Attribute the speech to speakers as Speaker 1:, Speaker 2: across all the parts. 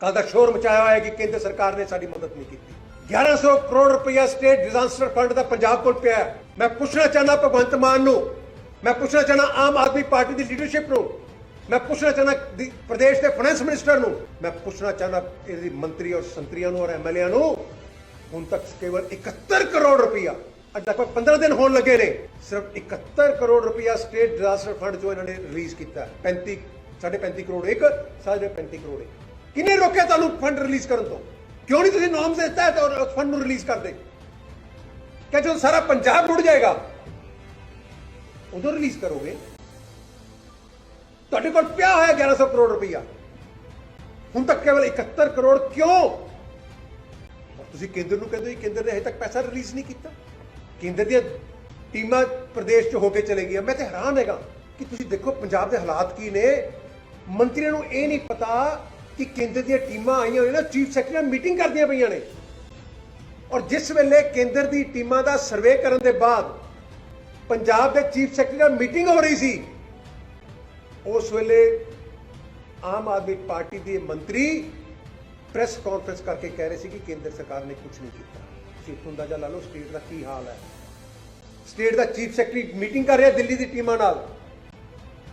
Speaker 1: ਕੱਲ ਦਾ ਸ਼ੋਰ ਮਚਾਇਆ ਹੋਇਆ ਹੈ ਕਿ ਕੇਂਦਰ ਸਰਕਾਰ ਨੇ ਸਾਡੀ ਮਦਦ ਨਹੀਂ ਕੀਤੀ 1100 ਕਰੋੜ ਰੁਪਇਆ ਸਟੇਟ ਡਿਜ਼ਾਸਟਰ ਫੰਡ ਦਾ ਪੰਜਾਬ ਕੋਲ ਪਿਆ ਹੈ। ਮੈਂ ਪੁੱਛਣਾ ਚਾਹਨਾ ਭਗਵੰਤ ਮਾਨ ਨੂੰ, ਮੈਂ ਪੁੱਛਣਾ ਚਾਹਨਾ ਆਮ ਆਦਮੀ ਪਾਰਟੀ ਦੀ ਲੀਡਰਸ਼ਿਪ ਨੂੰ, ਮੈਂ ਪੁੱਛਣਾ ਚਾਹਨਾ ਪ੍ਰਦੇਸ਼ ਦੇ ਫਾਈਨੈਂਸ ਮਿਨਿਸਟਰ ਨੂੰ, ਮੈਂ ਪੁੱਛਣਾ ਚਾਹਨਾ ਇਹਦੀ ਮੰਤਰੀ ਔਰ ਸੰਤਰੀਆਂ ਨੂੰ ਔਰ ਐਮਐਲਏ ਨੂੰ, ਹੁਣ ਤੱਕ ਕੇਵਲ 71 ਕਰੋੜ ਰੁਪਇਆ, ਅੱਜ ਤੱਕ 15 ਦਿਨ ਹੋਣ ਲੱਗੇ ਨੇ, ਸਿਰਫ 71 ਕਰੋੜ ਰੁਪਇਆ ਸਟੇਟ ਡਿਜ਼ਾਸਟਰ ਫੰਡ ਜੋ ਇਹਨਾਂ ਨੇ ਰਿਲੀਜ਼ ਕੀਤਾ ਹੈ। 35 ਸਾਢੇ 35 ਕਰੋੜ ਇੱਕ, ਸਾਢੇ 35 ਕਰੋੜ ਇੱਕ ਕਿਹਨੇ ਰੋਕਿਆ ਤੁਹਾਨੂੰ ਫੰਡ ਰਿਲੀਜ਼ ਕਰਨ ਤੋਂ? ਕਿਉਂ ਨਹੀਂ ਤੁਸੀਂ ਨੋਰਮਸ ਦਿੱਤਾ ਹੈ ਉਸ ਫੰਡ ਨੂੰ ਰਿਲੀਜ਼ ਕਰਦੇ? ਕਿ ਜਦੋਂ ਸਾਰਾ ਪੰਜਾਬ ਰੁੜ ਜਾਏਗਾ? ਉਦੋਂ ਰਿਲੀਜ਼ ਕਰੋਗੇ? ਤੁਹਾਡੇ ਕੋਲ ਪਿਆ ਹੋਇਆ 1100 ਕਰੋੜ ਰੁਪਈਆ। ਹੁਣ ਤੱਕ ਕੇਵਲ 71 ਕਰੋੜ ਕਿਉਂ? ਤੁਸੀਂ ਕੇਂਦਰ ਨੂੰ ਕਹਿੰਦੇ ਹੋ ਜੀ, ਕੇਂਦਰ ਨੇ ਹਜੇ ਤੱਕ ਪੈਸਾ ਰਿਲੀਜ਼ ਨਹੀਂ ਕੀਤਾ। ਕੇਂਦਰ ਦੀਆਂ ਟੀਮਾਂ ਪ੍ਰਦੇਸ਼ 'ਚ ਹੋ ਕੇ ਚਲੇ ਗਈਆਂ। ਮੈਂ ਤੇ ਹੈਰਾਨ ਹੈਗਾ ਕਿ ਤੁਸੀਂ ਦੇਖੋ ਪੰਜਾਬ ਦੇ ਹਾਲਾਤ ਕੀ ਨੇ। ਮੰਤਰੀਆਂ ਨੂੰ ਇਹ ਨਹੀਂ ਪਤਾ ਕਿ ਕੇਂਦਰ ਦੀਆਂ ਟੀਮਾਂ ਆਈਆਂ ਹੋਈਆਂ ਨੇ, ਚੀਫ ਸੈਕਟਰੀ ਨਾਲ ਮੀਟਿੰਗ ਕਰਦੀਆਂ ਪਈਆਂ ਨੇ। ਔਰ ਜਿਸ ਵੇਲੇ ਕੇਂਦਰ ਦੀ ਟੀਮਾਂ ਦਾ ਸਰਵੇ ਕਰਨ ਦੇ ਬਾਅਦ ਪੰਜਾਬ ਦੇ ਚੀਫ ਸੈਕਟਰੀ ਨਾਲ ਮੀਟਿੰਗ ਹੋ ਰਹੀ ਸੀ, ਉਸ ਵੇਲੇ ਆਮ ਆਦਮੀ ਪਾਰਟੀ ਦੇ ਮੰਤਰੀ ਪ੍ਰੈਸ ਕਾਨਫਰੰਸ ਕਰਕੇ ਕਹਿ ਰਹੇ ਸੀ ਕਿ ਕੇਂਦਰ ਸਰਕਾਰ ਨੇ ਕੁਝ ਨਹੀਂ ਕੀਤਾ। ਸਿਰਫ ਅੰਦਾਜ਼ਾ ਲਾ ਲਓ ਸਟੇਟ ਦਾ ਕੀ ਹਾਲ ਹੈ। ਸਟੇਟ ਦਾ ਚੀਫ ਸੈਕਟਰੀ ਮੀਟਿੰਗ ਕਰ ਰਿਹਾ ਦਿੱਲੀ ਦੀ ਟੀਮਾਂ ਨਾਲ।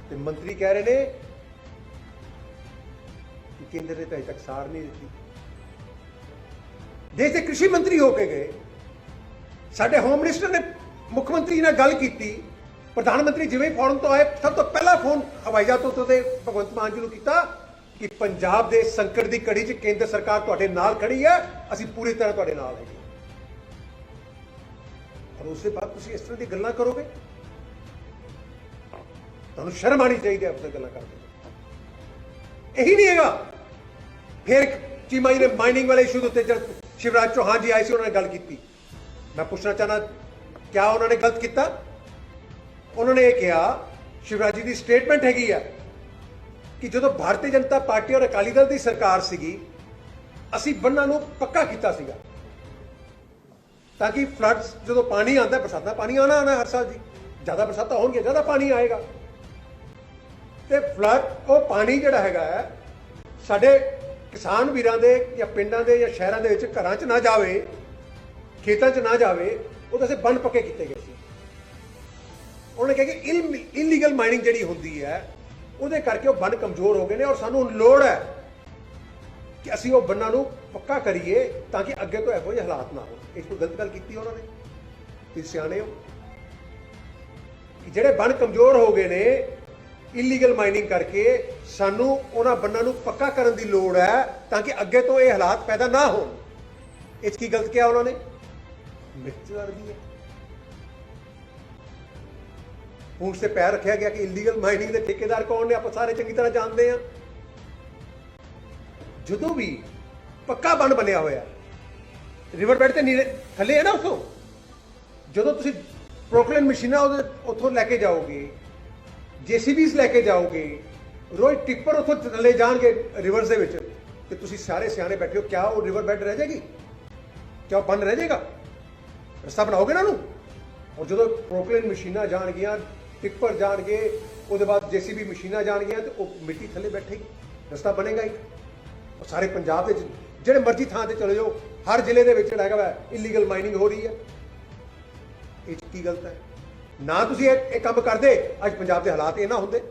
Speaker 1: ਤੇ ਮੰਤਰੀ ਕਹਿ ਰਹੇ ਨੇ ਕਿ ਕੇਂਦਰ ਨੇ ਤਾਂ ਅਜੇ ਤੱਕ ਸਾਰ ਨਹੀਂ ਦਿੱਤੀ। ਦੇਸ਼ ਦੇ ਕ੍ਰਿਸ਼ੀ ਮੰਤਰੀ ਹੋ ਕੇ ਗਏ। ਸਾਡੇ ਹੋਮ ਮਿਨਿਸਟਰ ਨੇ ਮੁੱਖ ਮੰਤਰੀ ਨਾਲ ਗੱਲ ਕੀਤੀ। ਪ੍ਰਧਾਨ ਮੰਤਰੀ ਜਿਵੇਂ ਹੀ ਫੋਰਨ ਤੋਂ ਆਏ, ਸਭ ਤੋਂ ਪਹਿਲਾ ਫੋਨ ਹਵਾਈ ਜਹਾਜ਼ ਤੋਂ ਤੇ ਭਗਵੰਤ ਮਾਨ ਜੀ ਨੂੰ ਕੀਤਾ ਕਿ ਪੰਜਾਬ ਦੇ ਸੰਕਟ ਦੀ ਕੜੀ 'ਚ ਕੇਂਦਰ ਸਰਕਾਰ ਤੁਹਾਡੇ ਨਾਲ ਖੜੀ ਹੈ, ਅਸੀਂ ਪੂਰੀ ਤਰ੍ਹਾਂ ਤੁਹਾਡੇ ਨਾਲ ਹੈਗੇ। ਔਰ ਉਸੇ ਬਾਅਦ ਤੁਸੀਂ ਇਸ ਤਰ੍ਹਾਂ ਦੀ ਗੱਲਾਂ ਕਰੋਗੇ? ਤੁਹਾਨੂੰ ਸ਼ਰਮ ਆਣੀ ਚਾਹੀਦੀ ਹੈ ਆਪਣੇ ਗੱਲਾਂ ਕਰਦੇ ਇਹੀ ਨਹੀਂ ਹੈਗਾ ਫਿਰ ਚੀਮਾ ਜੀ ਨੇ ਮਾਈਨਿੰਗ ਵਾਲੇ ਇਸ਼ੂ ਦੇ ਉੱਤੇ ਜਦ ਸ਼ਿਵਰਾਜ ਚੌਹਾਨ ਜੀ ਆਏ ਸੀ, ਉਹਨਾਂ ਨੇ ਗੱਲ ਕੀਤੀ। ਮੈਂ ਪੁੱਛਣਾ ਚਾਹਨਾ, ਕਿਆ ਉਹਨਾਂ ਨੇ ਗਲਤ ਕੀਤਾ? ਉਹਨਾਂ ਨੇ ਇਹ ਕਿਹਾ, ਸ਼ਿਵਰਾਜ ਜੀ ਦੀ ਸਟੇਟਮੈਂਟ ਹੈਗੀ ਆ ਕਿ ਜਦੋਂ ਭਾਰਤੀ ਜਨਤਾ ਪਾਰਟੀ ਔਰ ਅਕਾਲੀ ਦਲ ਦੀ ਸਰਕਾਰ ਸੀਗੀ, ਅਸੀਂ ਬੰਨਾਂ ਨੂੰ ਪੱਕਾ ਕੀਤਾ ਸੀਗਾ। ਤਾਂ ਕਿ ਫਲੱਡਸ ਜਦੋਂ ਪਾਣੀ ਆਉਂਦਾ, ਬਰਸਾਤਾਂ ਪਾਣੀ ਆਣਾ ਆਣਾ ਹਰ ਸਾਲ ਜੀ। ਜ਼ਿਆਦਾ ਬਰਸਾਤਾਂ ਹੋਣਗੀਆਂ, ਜ਼ਿਆਦਾ ਪਾਣੀ ਆਏਗਾ। ਤੇ ਫਲੱਡ ਉਹ ਪਾਣੀ ਜਿਹੜਾ ਹੈਗਾ ਹੈ, ਸਾਡੇ ਕਿਸਾਨ ਵੀਰਾਂ ਦੇ ਜਾਂ ਪਿੰਡਾਂ ਦੇ ਜਾਂ ਸ਼ਹਿਰਾਂ ਦੇ ਵਿੱਚ ਘਰਾਂ 'ਚ ਨਾ ਜਾਵੇ, ਖੇਤਾਂ 'ਚ ਨਾ ਜਾਵੇ, ਉਹਦੇ ਸੇ ਬੰਨ ਪੱਕੇ ਕੀਤੇ ਗਏ ਸੀ। ਉਹਨੇ ਕਿਹਾ ਕਿ ਇਲੀਗਲ ਮਾਈਨਿੰਗ ਜਿਹੜੀ ਹੁੰਦੀ ਹੈ, ਉਹਦੇ ਕਰਕੇ ਉਹ ਬੰਨ ਕਮਜ਼ੋਰ ਹੋ ਗਏ ਨੇ ਔਰ ਸਾਨੂੰ ਲੋੜ ਹੈ ਕਿ ਅਸੀਂ ਉਹ ਬੰਨਾਂ ਨੂੰ ਪੱਕਾ ਕਰੀਏ ਤਾਂ ਕਿ ਅੱਗੇ ਤੋਂ ਇਹੋ ਜਿਹੇ ਹਾਲਾਤ ਨਾ ਹੋਣ। ਇਸ ਤੋਂ ਗਲਤ ਗੱਲ ਕੀਤੀ ਉਹਨਾਂ ਨੇ। ਤੁਸੀਂ ਸਿਆਣੇ ਹੋ। ਕਿ ਜਿਹੜੇ ਬੰਨ ਕਮਜ਼ੋਰ ਹੋ ਗਏ ਨੇ ਇਲੀਗਲ ਮਾਈਨਿੰਗ ਕਰਕੇ ਸਾਨੂੰ ਉਹਨਾਂ ਬੰਨਾਂ ਨੂੰ ਪੱਕਾ ਕਰਨ ਦੀ ਲੋੜ ਹੈ ਤਾਂ ਕਿ ਅੱਗੇ ਤੋਂ ਇਹ ਹਾਲਾਤ ਪੈਦਾ ਨਾ ਹੋਣ। ਇਹ 'ਚ ਕੀ ਗਲਤ ਕਿਹਾ ਉਹਨਾਂ ਨੇ? ਮਿਰਚ ਦੀ ਹੈ। ਹੁਣ ਸੇ ਪੈਰ ਰੱਖਿਆ ਗਿਆ ਕਿ ਇਲੀਗਲ ਮਾਈਨਿੰਗ ਦੇ ਠੇਕੇਦਾਰ ਕੌਣ ਨੇ, ਆਪਾਂ ਸਾਰੇ ਚੰਗੀ ਤਰ੍ਹਾਂ ਜਾਣਦੇ ਆ ਜਦੋਂ ਵੀ ਪੱਕਾ ਬੰਨ ਬਣਿਆ ਹੋਇਆ ਰਿਵਰ ਬੈਡ ਤੇ ਨੀਰੇ ਥੱਲੇ ਹੈ ਨਾ ਉਥੋਂ? ਜਦੋਂ ਤੁਸੀਂ ਪ੍ਰੋਕਲੇਨ ਮਸ਼ੀਨਾਂ ਉਹਦੇ ਉੱਥੋਂ ਲੈ ਕੇ ਜਾਓਗੇ ਜੀਸੀਬੀਸ ਲੈ ਕੇ ਜਾਓਗੇ, ਰੋਜ਼ ਟਿੱਪਰ ਉੱਥੋਂ ਥੱਲੇ ਜਾਣਗੇ ਰਿਵਰਸ ਦੇ ਵਿੱਚ, ਤੇ ਤੁਸੀਂ ਸਾਰੇ ਸਿਆਣੇ ਬੈਠੇ ਹੋ, ਕਿਆ ਉਹ ਰਿਵਰ ਬੈਡ ਰਹਿ ਜਾਏਗੀ? ਕਿਆ ਉਹ ਬੰਨ ਰਹਿ ਜਾਏਗਾ? ਰਸਤਾ ਬਣਾਓਗੇ ਨਾ ਨੂੰ? ਔਰ ਜਦੋਂ ਪ੍ਰੋਕਲੇਨ ਮਸ਼ੀਨਾਂ ਜਾਣਗੀਆਂ ਟਿੱਪਰ ਜਾਣਗੇ, ਉਹਦੇ ਬਾਅਦ ਜੀਸੀਬੀ ਮਸ਼ੀਨਾਂ ਜਾਣਗੀਆਂ, ਤੇ ਉਹ ਮਿੱਟੀ ਥੱਲੇ ਬੈਠੇਗੀ ਰਸਤਾ ਬਣੇਗਾ ਹੀ। ਔਰ ਸਾਰੇ ਪੰਜਾਬ ਦੇ ਜਿਹੜੇ ਮਰਜ਼ੀ ਥਾਂ ਤੇ ਚਲੇ ਜਾਓ, ਹਰ ਜ਼ਿਲ੍ਹੇ ਦੇ ਵਿੱਚ ਜਿਹੜਾ ਹੈਗਾ ਵਾ ਇਲੀਗਲ ਮਾਈਨਿੰਗ ਹੋ ਰਹੀ ਹੈ। ਇਹ 'ਚ ਕੀ ਗਲਤ ਹੈ? ਨਾ ਤੁਸੀਂ ਇਹ ਇਹ ਕੰਮ ਕਰਦੇ। ਅੱਜ ਪੰਜਾਬ ਦੇ ਹਾਲਾਤ ਇਹ ਨਾ ਹੁੰਦੇ।